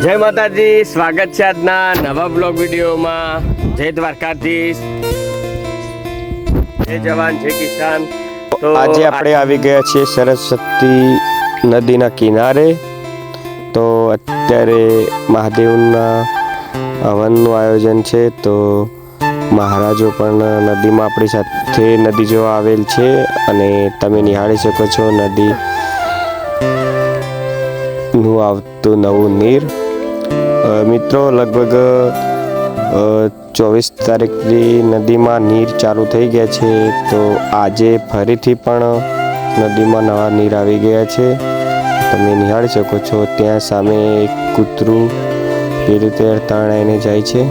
જય માતાજી સ્વાગત છે આજના નવા બ્લોગ વિડીયોમાં. જય દ્વારકાધીશ. જય જવાન જય કિસાન. તો આજે આપણે આવી ગયા છીએ સરસ્વતી નદીના કિનારે. તો અત્યારે મહાદેવના હવનનું આયોજન છે. તો મહારાજો પણ નદીમાં આપણી સાથે નદી જોવા આવેલ છે અને તમે નિહાળી શકો છો નદી નું આવતું નવું નીર. મિત્રો, લગભગ ચોવીસ તારીખથી નદીમાં નીર ચાલુ થઈ ગયા છે, તો આજે ફરીથી પણ નદીમાં નવા નીર આવી ગયા છે. તમે નિહાળી શકો છો, ત્યાં સામે એક કૂતરું પેલી રીતે તણાઈને જાય છે.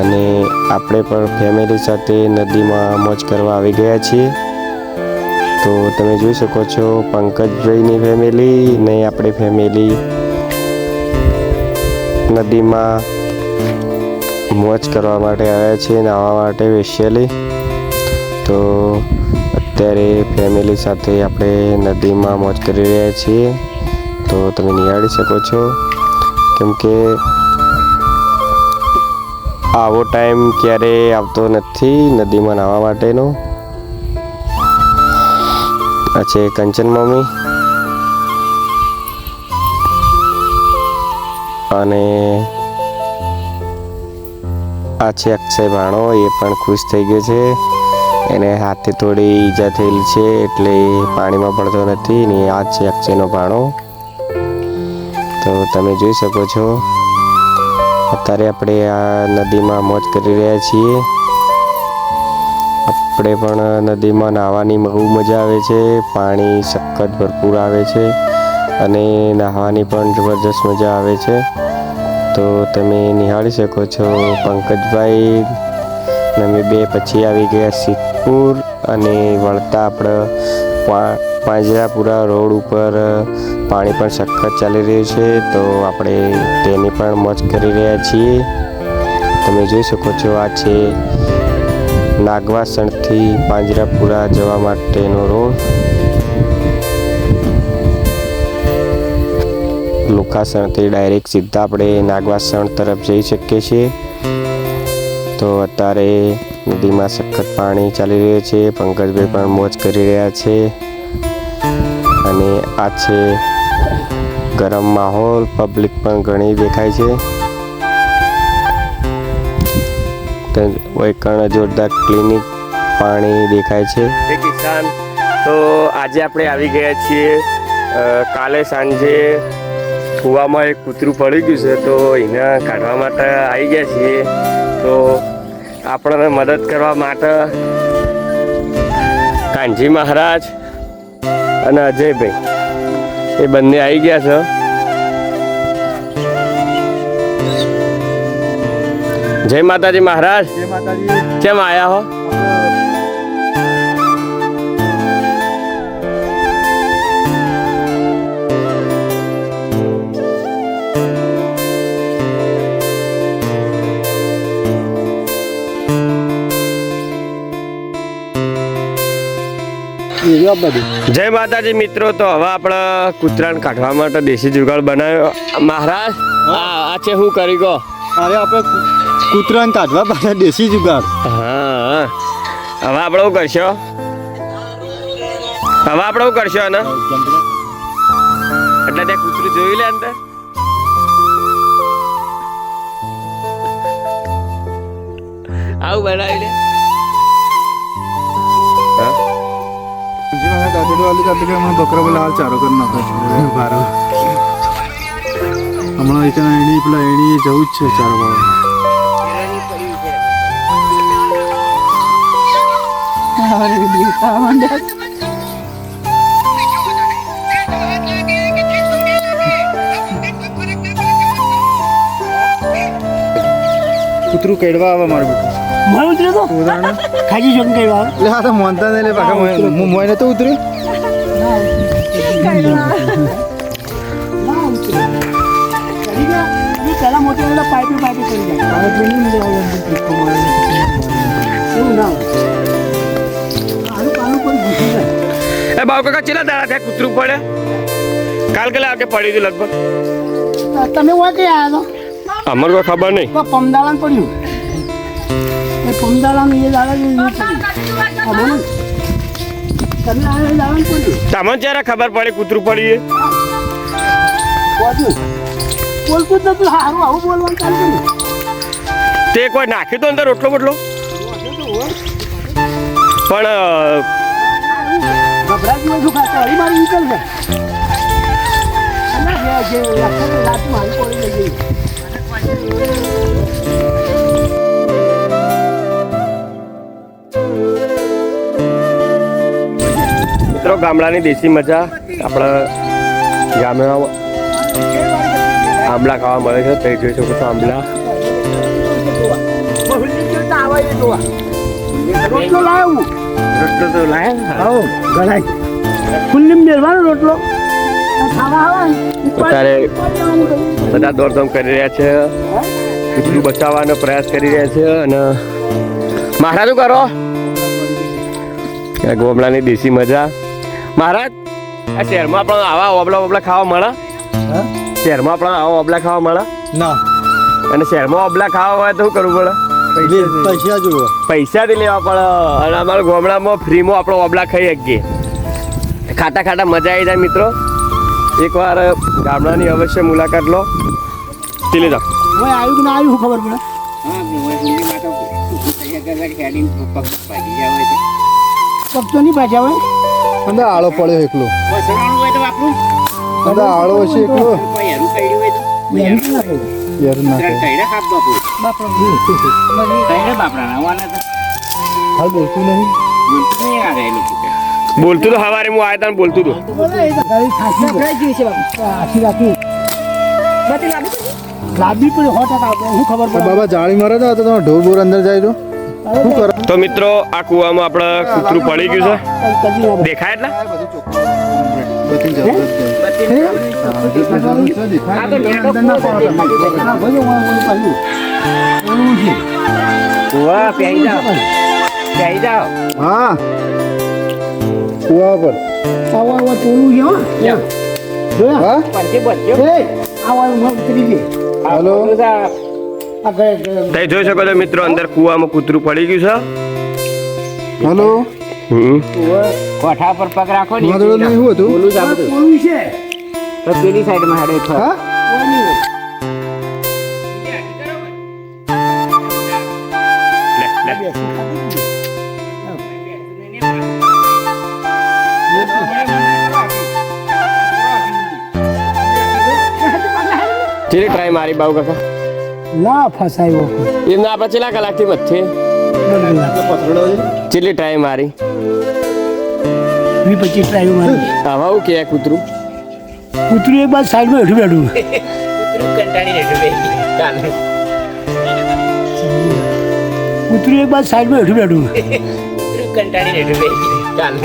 અને આપણે પણ ફેમિલી સાથે નદીમાં મોજ કરવા આવી ગયા છીએ. તો તમે જોઈ શકો છો, પંકજભાઈની ફેમિલી ને આપણી ફેમિલી. નદીમાં મોજ કરવા માટે આવ્યા છીએ, નાહવા માટે સ્પેશિયલી તો અત્યારે ફેમિલી સાથે આપણે નદીમાં મોજ કરી રહ્યા છીએ. તો તમે નિહાળી શકો છો. કેમ કે આવો ટાઈમ ક્યારે આવતો નથી નદીમાં નાહવા માટેનો. આ છે કંચન મમ્મી. અને આ અક્ષય ભાણો, એ પણ ખુશ થઈ ગયો છે. એને હાથે થોડી ઈજા થયેલી છે, એટલે પાણીમાં પડતો નથી ને આ છે અક્ષયનો ભાણો. તો તમે જોઈ શકો છો, અત્યારે આપણે આ નદીમાં મોજ કરી રહ્યા છીએ. આપણે પણ નદીમાં નાહવાની બહુ મજા આવે છે, પાણી સખત ભરપૂર આવે છે, અને નાહવાની પણ જબરજસ્ત મજા આવે છે. તો તમે નિહાળી શકો છો. પંકજભાઈ, અમે બે પછી આવી ગયા સિદ્ધપુર અને વળતા આપણે પાંજરાપુરા રોડ ઉપર પાણી પણ સખત ચાલી રહ્યું છે. તો આપણે તેની પણ મોજ કરી રહ્યા છીએ. તમે જોઈ શકો છો, આ છે નાગવાસણથી પાંજરાપુરા જવા માટેનો રોડ. લુકાસણથી ડાયરેક્ટ સીધા આપણે નાગવાસણ તરફ જઈ શકીએ છીએ. તો અત્યારે નદીમાં સખત પાણી ચાલી રહ્યું છે, પંકજભાઈ પણ મોજ કરી રહ્યા છે. અને આ છે ગરમ માહોલ, પબ્લિક પણ ઘણી દેખાય છે. વૈકણ જોરદાર ક્લિનિક પાણી દેખાય છે. તો આજે આપણે આવી ગયા છીએ કાલે સાંજે કૂવામાં એક કૂતરું પડી ગયું છે તો એને કાઢવા માટે આવી ગયા છીએ. તો આપણને મદદ કરવા માટે કાનજી મહારાજ અને અજયભાઈ એ બંને આવી ગયા છે. જય માતાજી મહારાજ. જય માતાજી. કેમ આવ્યા હો? એરિયા બધું. જય માતાજી મિત્રો. તો હવે આપણે કૂતરાને કાઢવા માટે દેશી જુગાડ બનાવ્યો. મહારાજ આ આ છે હું કરી ગો અરે આપણે કૂતરાને કાઢવા માટે દેશી જુગાડ. હા. હવે આપણે શું કરશો? હવે આપણે શું કરશો ને એટલે ત્યાં કૂતરું જોઈ લે અંદર આવું બનાવી લે. બકરા પેલા હાલ ચારો કરી નાખો. બારો. હમણાં એક એણી પેલા એણી જવું જ છે ચારો વાળા. કૂતરું કેડવા આવે મારું બેટું મારું ઉતરે તો? ખાજી જોન કઈ વાર એટલે હા તો મોનતા નહીં લે પાછા હું મોઈને તો ઉતર્યું. પેલા મોટી પેલા પાઇપી પાઇપી કરી જાય એવું ના હોય. આનું પાનું કોઈ ઘૂસી જાય એ બાવ કાકા ચેલા દાડા થયા? કૂતરું પડે? કાલ કલા આગે પડી ગયું લગભગ? તમે કે આવ્યા અમને કોઈ ખબર નહીં. તો પમદાળાને પડ્યું. એ પમદાળાનું એ દાડા અમને તમને જ્યારે ખબર પડે કૂતરું પડી? બોલતું જ આવું બોલવાનું તે કોઈ નાખ્યું તો અંદર રોટલો બોટલો પણ મિત્રો ગામડાની દેશી મજા? આપણા ગામે આંબલા ખાવા મળે છે તે જોઈ શકો છો આંબલા. રોટલો લાવું રોટલો તો લાયા આવો ખુલ્લી મેળવાનો રોટલો. આ ખાવા આવે ને, અત્યારે. બધા દોડધામ કરી રહ્યા છે. કૂતરું બચાવવાનો પ્રયાસ કરી રહ્યા છે અને મહારાજ શું કરો? ગોમડાની દેશી મજા. મહારાજ આ શહેરમાં પણ આવા ઓબલા ઓબલા ખાવા મળે શહેરમાં પણ આવા ઓબલા ખાવા મળે ના અને શહેરમાં ઓબલા ખાવા હોય તો શું કરવું પડે પૈસા જુઓ પૈસાથી લેવા પડે અને અમારા ગામડામાં ફ્રીમાં આપણો ઓબલા ખાઈ શકીએ ખાટા ખાટા મજા આવી જાય મિત્રો એકવાર ગામડાની અવશ્ય મુલાકાત લો ચીલી જાઓ આવ્યું ના આવ્યું ખબર પડે પગ તો નહીં પાછા હોય અંદર આળો પડ્યો એકલો. અંદર આળો હશે એકલો. બોલતું તો હવારે હું આવ્યા બોલતું હતું ખબર બાબા જાળી મારે તો તમે ઢોર બોર અંદર જાય તો. તો મિત્રો આ કૂવામાં આપણે કૂતરું પડી ગયું છે. દેખાય એટલે છે. હા કુવા પર આવા આવા ટોળું છે હો. જોયા? હા એ, આવા આવા ઉતરી છે. હલો આ ગયા- ગયા. તમે જોઈ શકો છો મિત્રો અંદર કૂવામાં કૂતરું પડી ગયું છે હમ. કોઠા પર પગ રાખો ને જોડે નહીં શું હતું બોલું જ આ છે. તો પેલી સાઈડમાં હેડે છે હા કોઈ નહીં હોય. લે, લે. ચીલી ટ્રાય મારી બાબુ કાકા ના ફસાયો. એમને આપણે ચેલા કલાકથી મથે ચીલી ટાઈમ મારી? વી પચીસ ટાઈમ મારી. આવા હું કે કૂતરું? કૂતરું એક બાદ સાઈડમાં હેઠું બેઠું. કૂતરું એક બાદ સાઈડમાં હેઠું બેઠું. કંટાળી હેઠું બેઠું ચાલે.